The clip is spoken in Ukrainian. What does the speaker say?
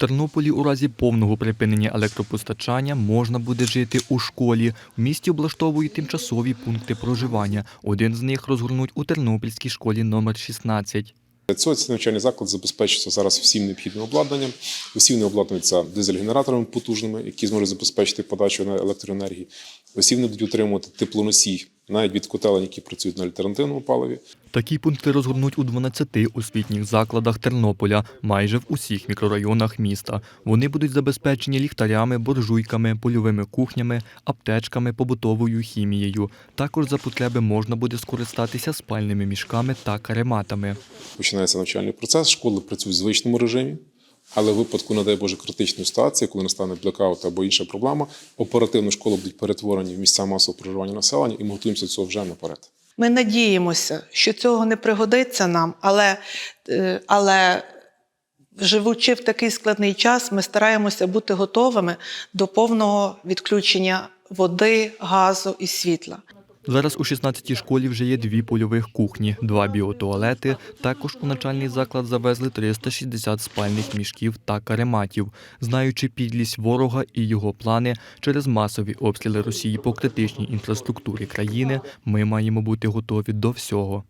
Тернополі у разі повного припинення електропостачання можна буде жити у школі. В місті облаштовують тимчасові пункти проживання. Один з них розгорнуть у Тернопільській школі номер 16. Цього цей навчальний заклад забезпечується зараз всім необхідним обладнанням. Усі вони обладнуються дизель-генераторами потужними, які зможуть забезпечити подачу на електроенергії. Усі вони будуть отримувати теплоносій навіть від котелень, які працюють на альтернативному паливі. Такі пункти розгорнуть у 12 освітніх закладах Тернополя, майже в усіх мікрорайонах міста. Вони будуть забезпечені ліхтарями, буржуйками, польовими кухнями, аптечками, побутовою хімією. Також за потреби можна буде скористатися спальними мішками та карематами. Починається навчальний процес, школи працюють в звичному режимі. Але в випадку, не дай Боже, критичної ситуації, коли настане блекаут або інша проблема, оперативно школи будуть перетворені в місця масового проживання населення, і ми готуємося до цього вже наперед. Ми надіємося, що цього не пригодиться нам, але, е, але живучи в такий складний час, ми стараємося бути готовими до повного відключення води, газу і світла. Зараз у 16-й школі вже є дві польових кухні, два біотуалети. Також у начальний заклад завезли 360 спальних мішків та карематів. Знаючи підлість ворога і його плани через масові обстріли Росії по критичній інфраструктурі країни, ми маємо бути готові до всього.